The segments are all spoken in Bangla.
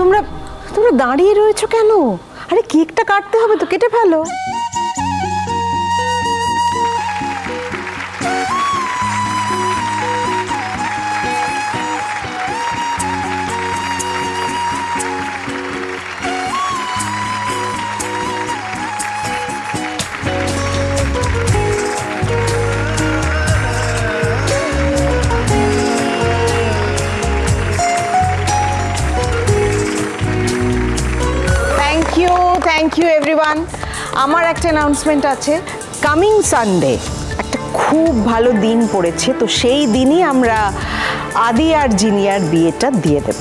তোমরা তোমরা দাঁড়িয়ে রয়েছো কেন? আরে কেকটা কাটতে হবে তো কেটে ফেলো। থ্যাংক ইউ এভরিওয়ান আমার একটা অ্যানাউন্সমেন্ট আছে কামিং সানডে একটা খুব ভালো দিন পড়েছে তো সেই দিনই আমরা আদি আর জিনিয়ার বিয়েটা দিয়ে দেব।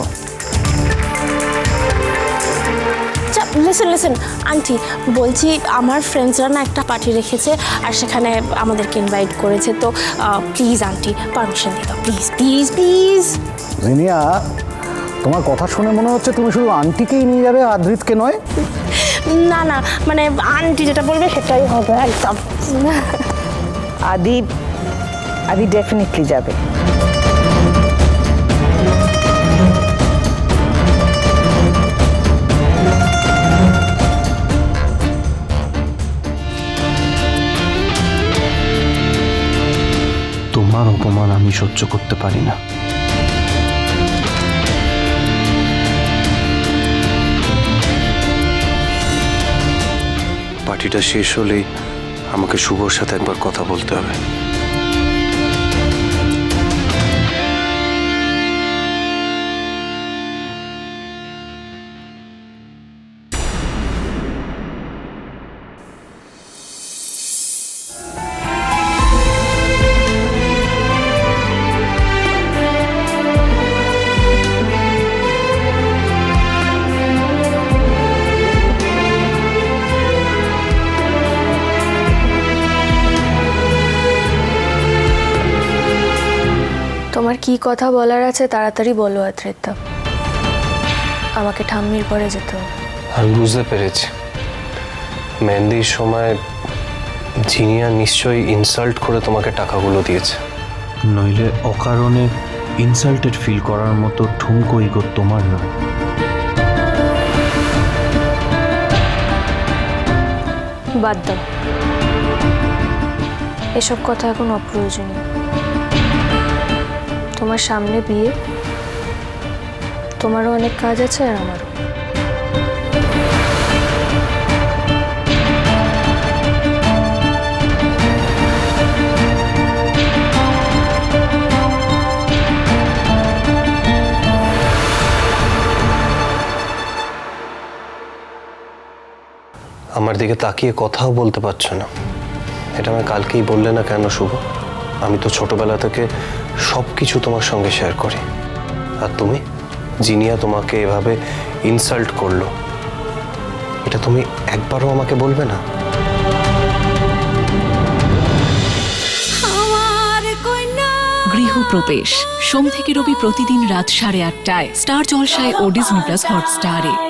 লিসেন লিসেন আন্টি বলছি আমার ফ্রেন্ডসরা না একটা পার্টি রেখেছে আর সেখানে আমাদেরকে ইনভাইট করেছে তো প্লিজ আন্টি পারমিশন দিয়ে দাও প্লিজ প্লিজ প্লিজ জিনিয়া তোমার কথা শুনে মনে হচ্ছে তুমি শুধু আন্টিকেই নিয়ে যাবে আদ্রিতকে নয়? না না মানে আন্টি যেটা বলবে সেটাই হবে একদম। আদি আদি ডেফিনেটলি যাবে। তোমার অপমান আমি সহ্য করতে পারি না। পার্টিটা শেষ হলেই আমাকে শুভর সাথে একবার কথা বলতে হবে। কি কথা বলার আছে তাড়াতাড়ি বলো আদ্রিতা। আমাকে ঠাম্মির পরে যেতে হবে। আমি বুঝতে পেরেছি। মেহেন্দির সময় জিনিয়া নিশ্চয়ই ইনসাল্ট করে তোমাকে টাকাগুলো দিয়েছে। নইলে অকারণে ইনসাল্টেড ফিল করার মতো ঠুমকো ইগো তোমার নয় বাদ দাও। এসব কথা এখন অপ্রয়োজনীয়। তোমার সামনে বিয়ে? তোমারও অনেক কাজ আছে আর আমারও। আমার দিকে তাকিয়ে কথাও বলতে পারছ না। এটা আমি কালকেই বললে না কেন, শুভ? আমি তো ছোটবেলা থেকে সব কিছু তোমার সঙ্গে শেয়ার করি। আর তুমি জিনিয়া তোমাকে এভাবে ইনসাল্ট করল এটা তুমি একবারও আমাকে বলবে না? গৃহপ্রবেশ সোম থেকে রবি প্রতিদিন রাত সাড়ে আটটায় স্টার জলসায় ও ডিজনি প্লাস হটস্টারে।